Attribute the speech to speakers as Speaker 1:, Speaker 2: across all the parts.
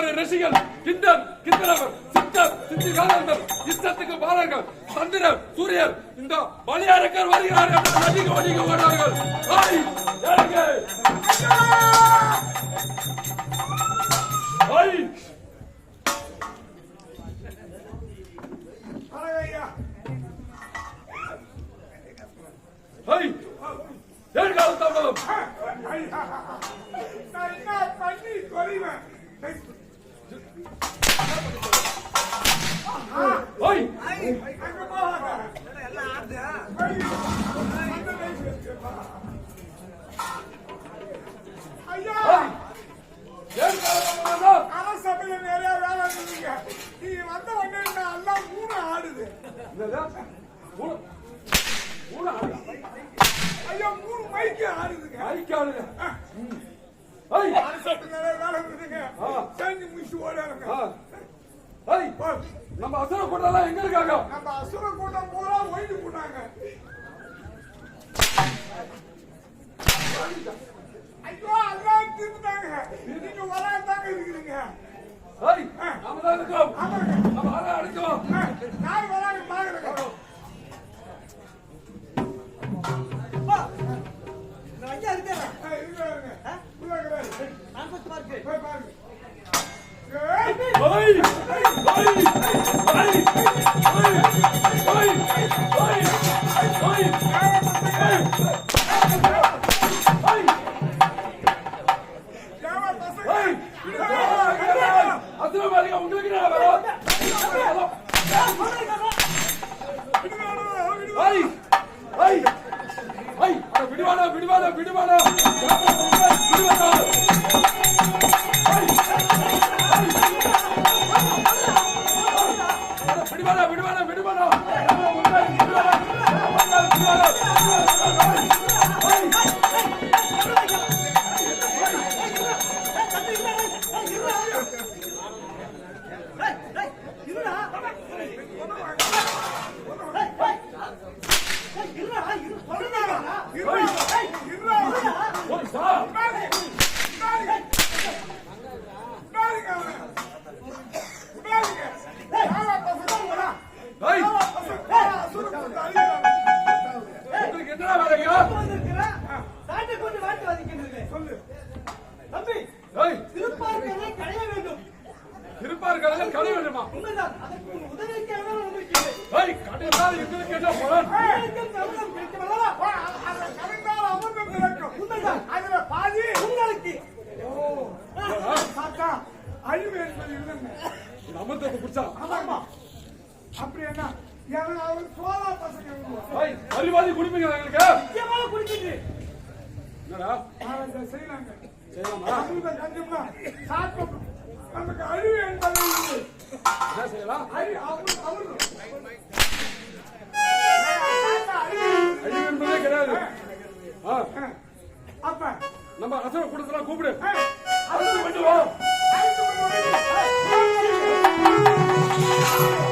Speaker 1: அவரது ரிஷிகள்
Speaker 2: கிண்டர் கிந்தரவர் சித்தர் சித்திகானந்தர்
Speaker 1: இஷ்டத்துக்கு பாலர்கள் சந்திரர் சூரியர்
Speaker 2: இந்த
Speaker 1: மலையாளர்கள் வருகிறார்கள் அதிக
Speaker 2: வணிக வருகிறார்கள் நம்ம அசுர கூட்டம் எங்க இருக்காங்க?
Speaker 1: நம்ம அசுர கூட்டம் பூரா ஒழிஞ்சு போட்டாங்க ஐயோ அல்லாஹ் திருந்தாங்க நீங்க வராதாங்க இருக்கிறீங்க
Speaker 2: சரி நாம தான் இருக்கோம் நம்ம அரை அடிச்சோம்
Speaker 1: நாய் வராங்க
Speaker 3: பாக்குறேன் ஐயா
Speaker 1: இருக்கிறேன் இருக்கிறேன்
Speaker 3: நான் கொஞ்சம் பார்க்கிறேன்
Speaker 1: போய் பாருங்க Vai! Vai! Vai!
Speaker 2: Vai! அமிர்தத்தை குடிச்சா
Speaker 1: ஆமாமா அப்படி என்ன? எனக்கு அவர் சோழா பசங்க
Speaker 2: அறிவாளி குடிப்பீங்க எங்களுக்கு?
Speaker 3: நிச்சயமாக குடிக்கின்றேன்
Speaker 2: என்னடா?
Speaker 1: செய்யலாங்க.
Speaker 2: செய்யலாமா?
Speaker 1: அமிர்த கண்டிப்பா சாப்பிடும் நமக்கு அழிவு என்பது இல்லை.
Speaker 2: என்ன செய்யலாம்?
Speaker 1: அழி அவரு அவரு
Speaker 2: அழிவு என்பதே கிடையாது.
Speaker 1: அப்ப
Speaker 2: நம்ம அசுர கூட்டத்தில் கூப்பிடு. அழைத்து கொண்டு வா.
Speaker 1: அழைத்து கொண்டு வந்து,
Speaker 2: Thank you.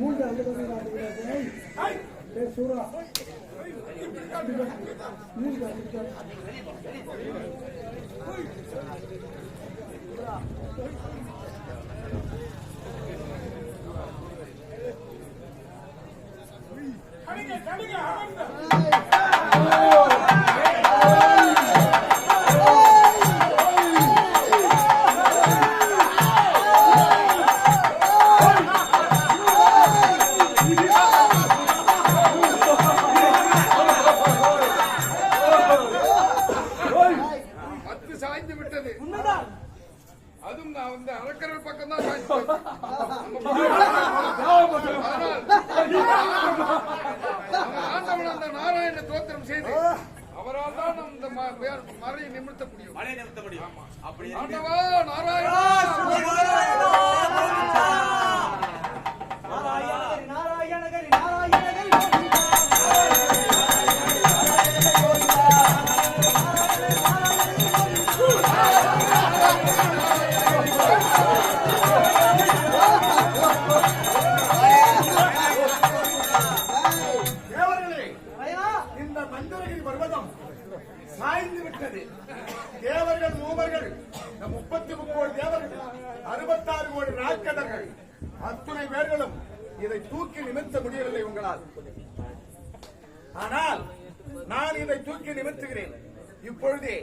Speaker 2: மூன்று
Speaker 3: அந்த பக்கம்.
Speaker 2: சூரா மூன்று
Speaker 1: அந்த
Speaker 2: அதுவும் நான் வந்து பக்கம் தான் ஆண்டவன் அந்த நாராயண தோத்திரம் செய்து அவரால் தான் அந்த மறையை நிமிர்த்த முடியும்.
Speaker 4: மழை நிறுத்த முடியும். அப்படி
Speaker 2: ஆண்டவா நாராயணா.
Speaker 5: கோடி நாட்கடர்கள் அத்துணை பேர்களும் இதை தூக்கி நிமிர்த்த முடியவில்லை உங்களால். ஆனால் நான் இதை தூக்கி நிமித்துகிறேன் இப்பொழுதே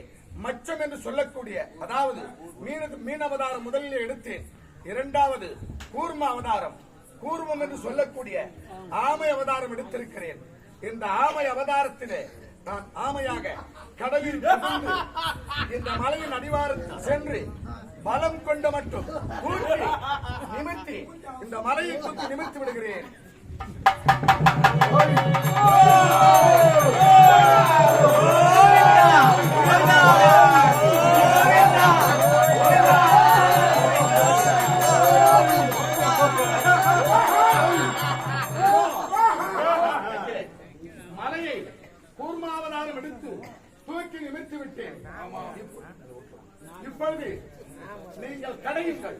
Speaker 5: மச்சம் என்று சொல்லக்கூடிய அதாவது மீன மீன் அவதாரம் முதலில் எடுத்தேன். இரண்டாவது கூர்ம அவதாரம் கூர்மம் என்று சொல்லக்கூடிய ஆமை அவதாரம் எடுத்திருக்கிறேன். இந்த ஆமை அவதாரத்திலே நான் ஆமையாக கடலில் இந்த மலையின் அடிவாரத்தில் சென்று பலம் கொண்ட மட்டும். நிமித்தி இந்த மலையை தூக்கி நிமித்தி விடுகிறேன். மலையை கூர்மாவதாரம் எடுத்து தூக்கி நிமித்து விட்டேன். இப்பொழுது நீங்கள் கடையுங்கள்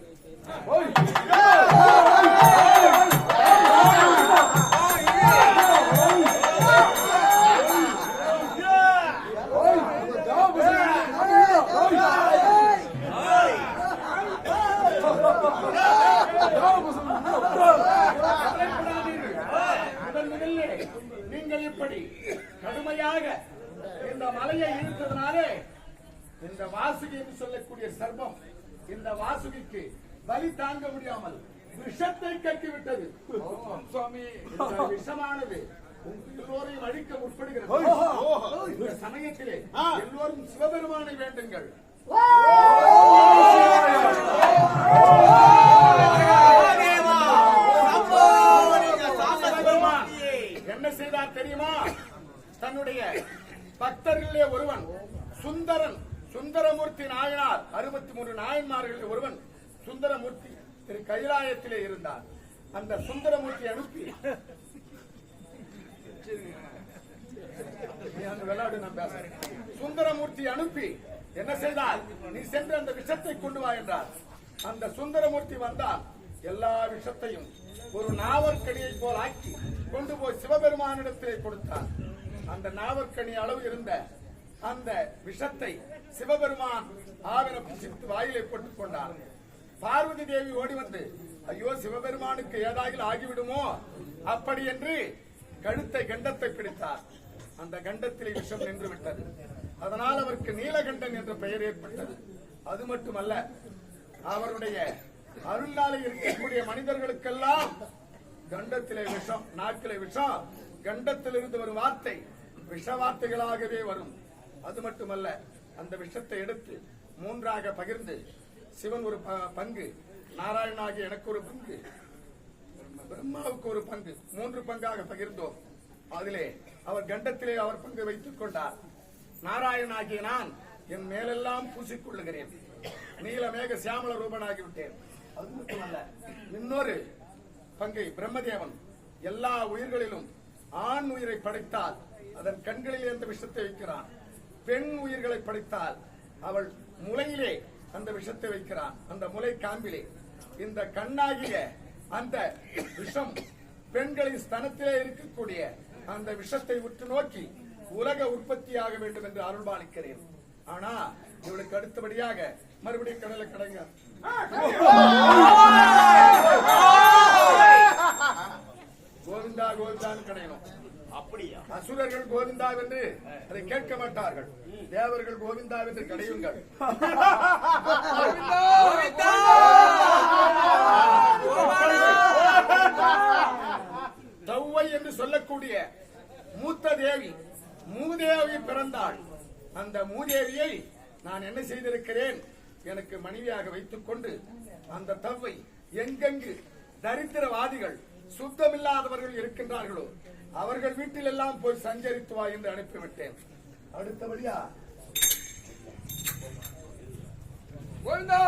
Speaker 5: எல்லோரையும் அழிக்க முற்படுகிறது. இந்த சமயத்திலே எல்லோரும் சிவபெருமானை வேண்டுங்கள். என்ன செய்தார் தெரியுமா? தன்னுடைய பக்தர்களிலே ஒருவன் சுந்தரன் சுந்தரமூர்த்தி நாயனார் அறுபத்தி மூன்று நாயன்மார்களில் ஒருவன் சுந்தரமூர்த்தி திரு கைலாயத்திலே இருந்தார். அந்த சுந்தரமூர்த்தி அனுப்பி சுந்தரமூர்த்தி அனுப்பி என்ன செய்தால் நீ சென்று அந்த விஷத்தை கொண்டு வா என்றார். அந்த சுந்தரமூர்த்தி வந்தால் எல்லா விஷத்தையும் ஒரு நாவற்கனியை போல் ஆக்கி கொண்டு போய் சிவபெருமானிடத்திலே கொடுத்தார். அந்த நாவற்கனி அளவு இருந்த அந்த விஷத்தை சிவபெருமான் ஆவின புசித்து வாயிலை போட்டுக் கொண்டார். பார்வதி தேவி ஓடி வந்து ஐயோ சிவபெருமானுக்கு ஏதாகில் ஆகிவிடுமோ? அப்படி என்று கழுத்தை கண்டத்தை பிடித்தார். அந்த கண்டத்திலே விஷம் நின்று விட்டது அதனால் அவருக்கு நீலகண்டன் என்ற பெயர் ஏற்பட்டது. அது மட்டுமல்ல அவருடைய அருளாலே இருக்கக்கூடிய மனிதர்களுக்கெல்லாம் கண்டத்திலே விஷம் நாக்கிலே விஷம் கண்டத்திலிருந்து வரும் வார்த்தை விஷ வார்த்தைகளாகவே வரும். அது மட்டுமல்ல அந்த விஷத்தை எடுத்து மூன்றாக பகிர்ந்து சிவன் ஒரு ப- பங்கு நாராயணாகிய எனக்கு ஒரு பங்கு பிரம்மாவுக்கு ஒரு பங்கு மூன்று பங்காக பகிர்ந்தோம். அதிலே அவர் கண்டத்திலே அவர் பங்கு வைத்துக் கொண்டார். நாராயணாகிய நான் என் மேலெல்லாம் பூசிக்கொள்ளுகிறேன். நீலமேக சியாமல ரூபனாகிவிட்டேன். அது மட்டுமல்ல இன்னொரு பங்கை பிரம்மதேவன் எல்லா உயிர்களிலும் ஆண் உயிரை படைத்தால் அதன் கண்களிலே அந்த விஷத்தை வைக்கிறான். பெண் உயிர்களை படைத்தால் அவள் முளையிலே அந்த விஷத்தை வைக்கிறான். அந்த முளை காம்பிலே. இந்த கண்ணாகிய அந்த விஷம் பெண்களின் ஸ்தனத்திலே இருக்கக்கூடிய அந்த விஷத்தை உற்று நோக்கி உலக உற்பத்தியாக வேண்டும் என்று அருள்பாலிக்கிறேன். ஆனா இவளுக்கு அடுத்தபடியாக மறுபடியும் கடலை கடைங்க. கோவிந்தா கோவிந்தான்னு கிடையணும்.
Speaker 4: அப்படியா?
Speaker 5: அசுரர்கள் கோவிந்தா என்று அதை கேட்க மாட்டார்கள். தேவர்கள் கோவிந்தா என்று கடையுங்கள் தௌவை என்று சொல்லக்கூடிய மூத்த தேவி மூதேவி பிறந்தாள் மூதேவியை நான் என்ன செய்திருக்கிறேன்? எனக்கு மனைவியாக வைத்துக் கொண்டு அந்த தவ்வை எங்கெங்கு தரித்திரவாதிகள் சுத்தமில்லாதவர்கள் இருக்கின்றார்களோ அவர்கள் வீட்டில் எல்லாம் போய் சஞ்சரித்து வா என்று அனுப்பிவிட்டேன். அடுத்தபடியா
Speaker 2: கோவிந்தா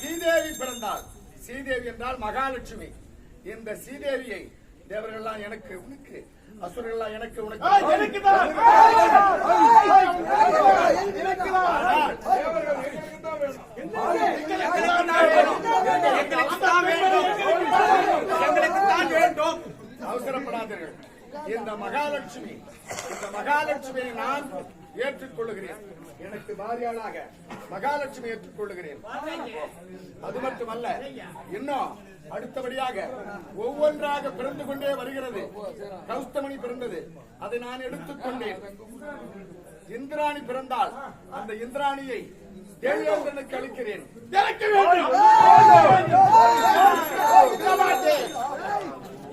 Speaker 5: சீதேவி பிறந்தாள். சீதேவி என்றால் மகாலட்சுமி. இந்த சீதேவியை தேவர்கள் எல்லாம் எனக்கு உனக்கு. அசுரர்கள் எல்லாம் எனக்கு உனக்கு ஆனால்
Speaker 2: தேவர்கள் எங்களுக்கு தான் வேணும்
Speaker 4: எங்களுக்கு தான் வேண்டும்
Speaker 5: அவசரப்படாதீர்கள் இந்த மகாலட்சுமி இந்த மகாலட்சுமியை நான் ஏற்றுக்கொள்ளுகிறேன் எனக்கு பாரியாளாக மகாலட்சுமி ஏற்றுக்கொள்கிறேன் அது மட்டுமல்ல இன்னும் அடுத்தபடியாக ஒவ்வொன்றாக பிறந்து கொண்டே வருகிறது. கௌஸ்தமணி பிறந்தது. அதை நான் எடுத்துக்கொண்டேன் இந்திராணி பிறந்தால் அந்த இந்திராணியை தேவேந்திரனுக்கு அளிக்கிறேன்.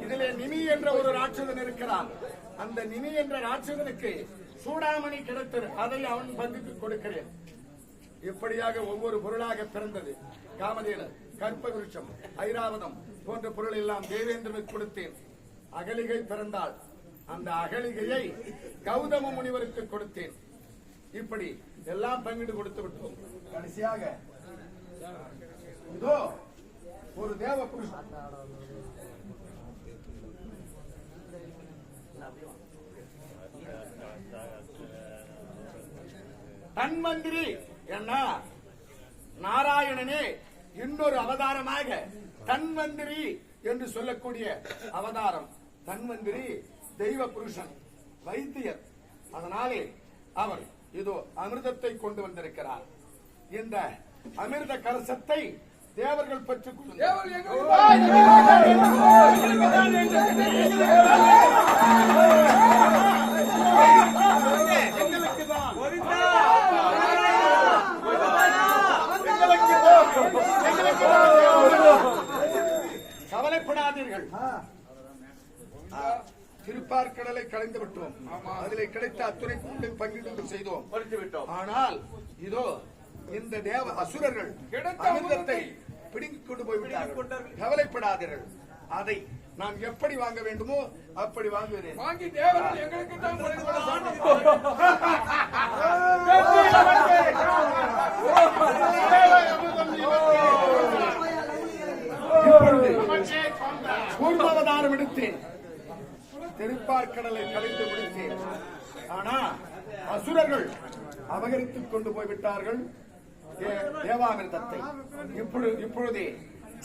Speaker 5: இதிலே நிமி என்ற ஒரு ராட்சதன் இருக்கிறான். அந்த நிமி என்ற ராட்சதனுக்கு சூடாமணி கிடைத்தது அதை அவன் பங்குக்கு கொடுக்கிறேன். இப்படியாக ஒவ்வொரு பொருளாக பிறந்தது. காமதேனர் கற்ப விருட்சம் ஐராவதம் போன்ற பொருள் எல்லாம் தேவேந்திரனுக்கு கொடுத்தேன். அகலிகை பிறந்தாள் அந்த அகலிகையை கௌதம முனிவருக்கு கொடுத்தேன். இப்படி எல்லாம் பங்கிட்டு கொடுத்து விட்டோம். கடைசியாக இதோ ஒரு தேவ புருஷன். தன்வந்திரி என்ன? நாராயணனே இன்னொரு அவதாரமாக தன்வந்திரி என்று சொல்லக்கூடிய அவதாரம். தன்வந்திரி தெய்வ புருஷன் வைத்தியர். அதனாலே அவர் இதோ அமிர்தத்தை கொண்டு வந்திருக்கிறார். இந்த அமிர்த கலசத்தை தேவர்கள் பெற்றுக்
Speaker 2: கொள்ள
Speaker 5: கவலைப்படாதீர்கள் திருப்பார்கடலை கலைந்து விட்டோம். அதிலே கிடைத்த அத்துணை பொருளையும் பங்கிட்டு செய்தோம். ஆனால் இதோ இந்த தேவ அசுரர்கள்
Speaker 2: கிடைத்த
Speaker 5: அமிர்தத்தை பிடுங்கிக் கொண்டு போய் விட்டார்கள். கவலைப்படாதீர்கள். அதை நான் எப்படி வாங்க வேண்டுமோ அப்படி வாங்குகிறேன்
Speaker 2: வாங்கி தேவர்கள் எங்களுக்கு தான்.
Speaker 5: இப்பொழுது கூர்மாவதாரம் எடுத்தேன் திருப்பார்கடலை கலைந்து முடித்தேன். ஆனா அசுரர்கள் அபகரித்துக் கொண்டு போய்விட்டார்கள். தேவாமிர்தத்தை இப்பொழுது இப்பொழுதே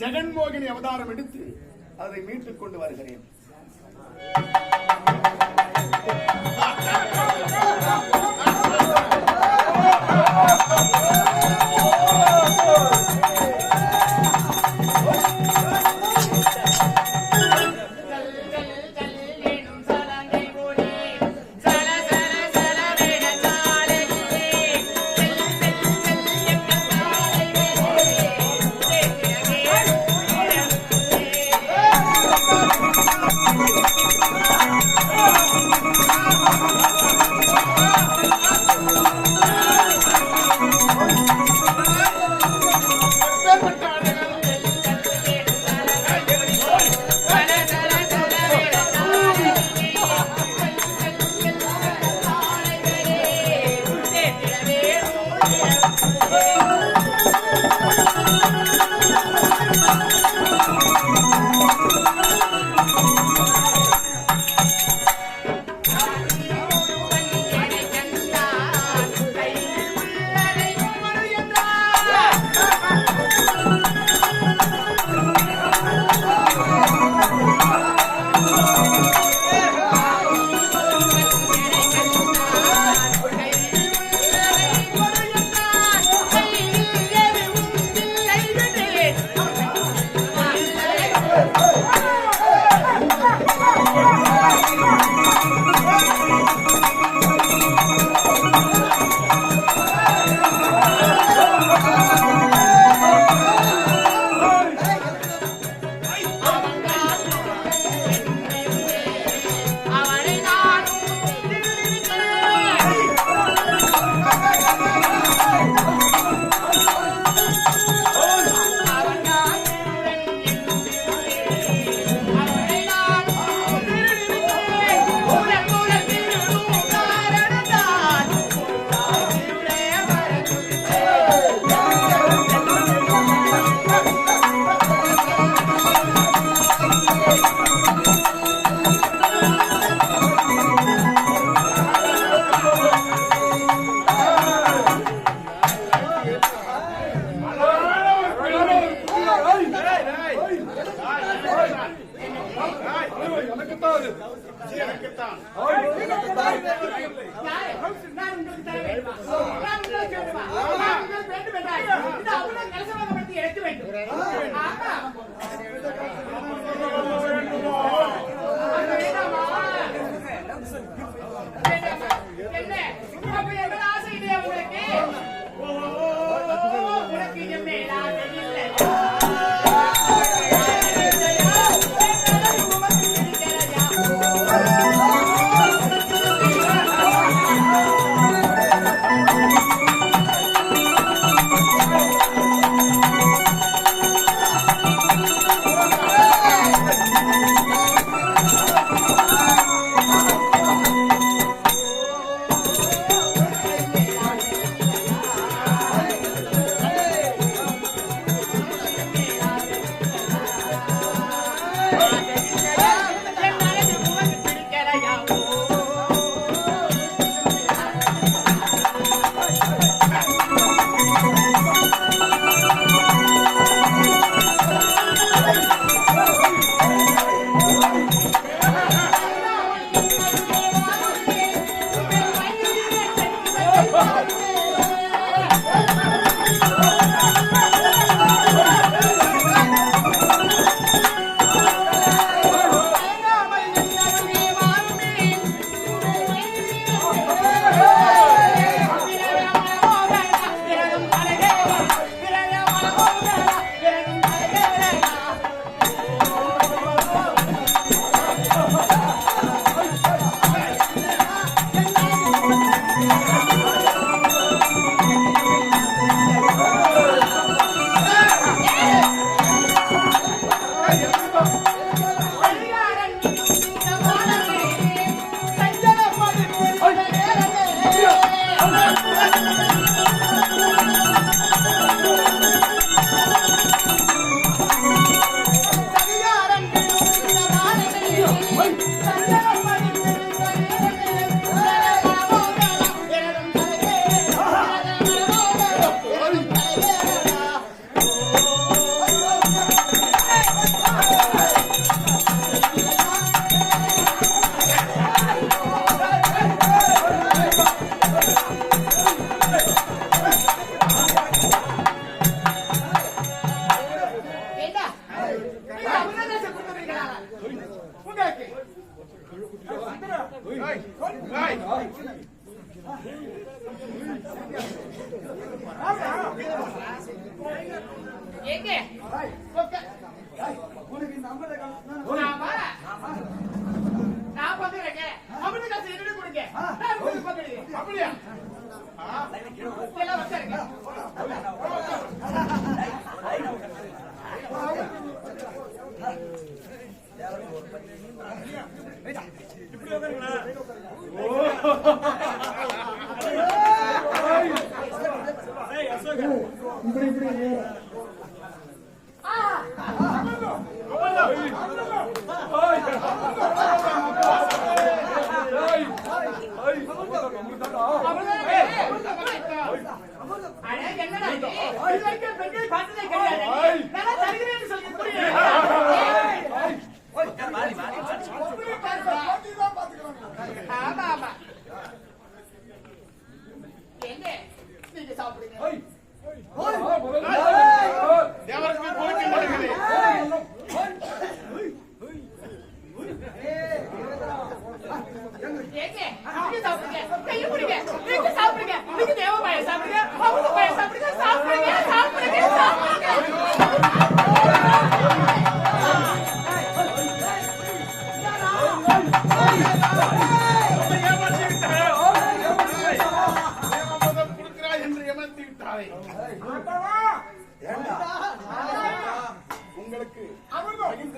Speaker 5: ஜெகன்மோகினி அவதாரம் எடுத்து அதை மீட்டுக் கொண்டு வருகிறேன்.
Speaker 6: Hey,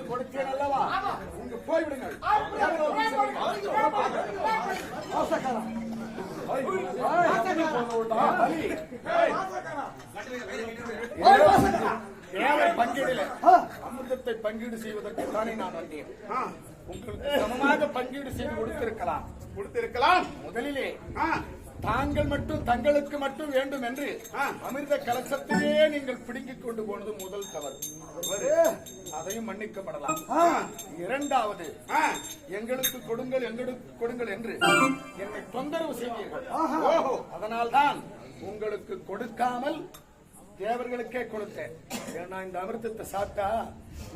Speaker 6: கொடுத்தேன் அல்லவா இங்க போய்விடுங்கள் பங்கீடுல அமிர்தத்தை பங்கீடு செய்வதற்கு தானே நான் வந்தேன் உங்களுக்கு சமமாக பங்கீடு செய்து கொடுத்திருக்கலாம் கொடுத்திருக்கலாம் முதலிலே
Speaker 5: தாங்கள் மட்டும் தங்களுக்கு மட்டும் வேண்டும் என்று. அமிர்த கலசத்தையே நீங்கள் பிடுங்கிக் கொண்டு போனது முதல் தவறு. அதையும் மன்னிக்கப்படலாம். இரண்டாவது எங்களுக்கு கொடுங்கள் எங்களுக்கு கொடுங்கள் என்று என்னை தொந்தரவு செய்வீர்கள் அதனால்தான் உங்களுக்கு கொடுக்காமல் தேவர்களுக்கே கொடுத்தேன். ஏன்னா இந்த அமிர்தத்தை சாப்பிட்டா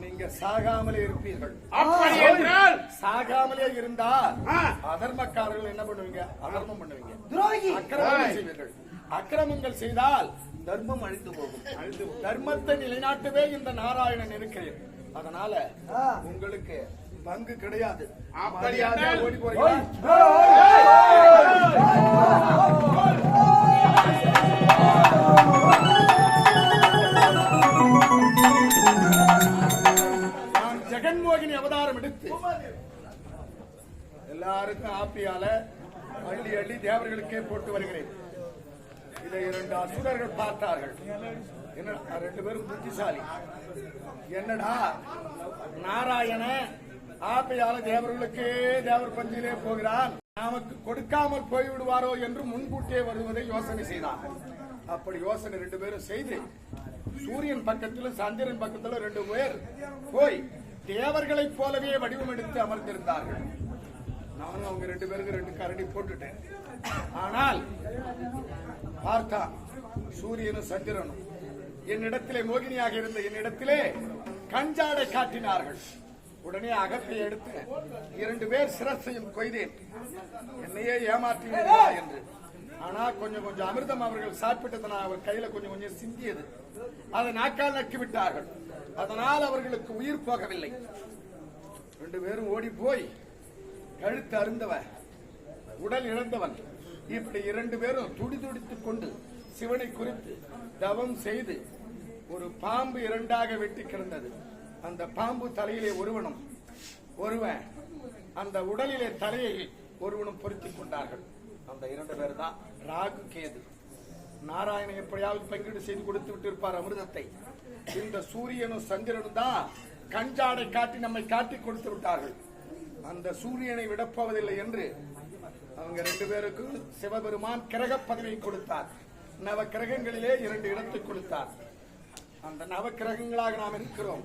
Speaker 5: நீங்க சாகாமலே இருப்பீர்கள்.
Speaker 4: அப்படி என்றால்
Speaker 5: சாகாமலே இருந்தா. அதர்மக்காரர்கள் என்ன பண்ணுவீங்க? அதர்மம் பண்ணுவீங்க.
Speaker 1: துரோகி.
Speaker 5: அக்கிரமங்கள் செய்வீர்கள். அக்கிரமங்கள் செய்தால் தர்மம் அழிந்து போகும். தர்மத்தை நிலைநாட்டவே இந்த நாராயணன் இருக்கிறேன். அதனால. உங்களுக்கு பங்கு கிடையாது.
Speaker 4: அப்படியா?
Speaker 5: மரியாதையா ஓடி போறீங்களா ஜெகன்மோகினி அவதாரம் எடுத்து எல்லாருக்கும் ஆப்பியால அள்ளி அள்ளி தேவர்களுக்கே போட்டு வருகிறேன். இதை இரண்டு அசுரர்கள் பார்த்தார்கள். என்ன ரெண்டு பேரும் புத்திசாலி. என்னடா நாராயண ஆப்பையால தேவர்களுக்கே தேவர் பஞ்சிலே போகிறான். நமக்கு கொடுக்காமல் போய்விடுவாரோ என்று முன்கூட்டியே வருவதை யோசனை செய்தான். அப்படி யோசனை ரெண்டு பேரும் செய்து சூரியன் பக்கத்திலும் சந்திரன் பக்கத்திலும் ரெண்டு பேர் போய் தேவர்களைப் போலவே வடிவம் எடுத்து அமர்ந்திருந்தார்கள். நானும் அவங்க ரெண்டு பேருக்கு ரெண்டு கரடி போட்டுட்டேன். ஆனால் பார்த்தான் சூரியனும் சந்திரனும் என்னிடத்திலே மோகினியாக இருந்த என்னிடத்திலே கஞ்சாடை காட்டினார்கள். உடனே அகத்தை எடுத்து இரண்டு பேர் சிரசையும் கொய்தேன். என்னையே ஏமாற்றினீர்களா என்று. ஆனா கொஞ்சம் கொஞ்சம் அமிர்தம் அவர்கள் சாப்பிட்டதனால் அவர் கையில கொஞ்சம் கொஞ்சம் சிந்தியது. அதை நாக்கால் நக்கி விட்டார்கள் அதனால் அவர்களுக்கு உயிர் போகவில்லை. ரெண்டு பேரும் ஓடி போய் கழுத்து அருந்தவன் உடல் இழந்தவன். இப்படி இரண்டு பேரும் துடி துடித்துக் கொண்டு சிவனை குறித்து தவம் செய்து ஒரு பாம்பு இரண்டாக வெட்டி கிடந்தது. அந்த பாம்பு தலையிலே ஒருவனும் ஒருவன் அந்த உடலிலே தலையை ஒருவனும் பொருத்திக் கொண்டார்கள். அந்த இரண்டு பேர் தான் ராகு கேது. நாராயணன் எப்படியாவது பங்கீடு செய்து கொடுத்து விட்டு இருப்பார் அமிர்தத்தை. இந்த சூரியனும் சந்திரனும் தான் கஞ்சாடை காட்டி நம்மை காட்டி கொடுத்து விட்டார்கள். அந்த சூரியனை விடப்போவதில்லை என்று அவங்க ரெண்டு பேருக்கும் சிவபெருமான் கிரக பதவி கொடுத்தார். நவ கிரகங்களிலே இரண்டு இடத்தை கொடுத்தார். அந்த நவ கிரகங்களாக நாம் இருக்கிறோம்.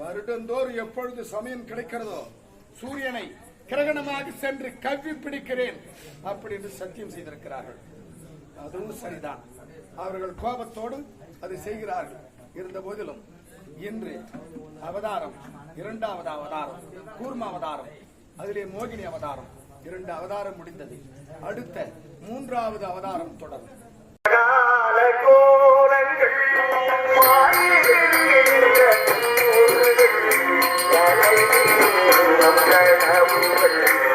Speaker 5: வருடந்தோறும் எப்பொழுது சமயம் கிடைக்கிறதோ சூரியனை கிரகணமாக சென்று கவ்வி பிடிக்கிறேன் அப்படி என்று சத்தியம் செய்திருக்கிறார்கள். அதுவும் சரிதான். அவர்கள் கோபத்தோடு அதை செய்கிறார்கள். இருந்த போதிலும் இன்று அவதாரம் இரண்டாவது அவதாரம் கூர்ம அவதாரம் அதிலே மோகினி அவதாரம் இரண்டு அவதாரம் முடிந்தது அடுத்த மூன்றாவது அவதாரம் தொடரும்
Speaker 7: Thank you.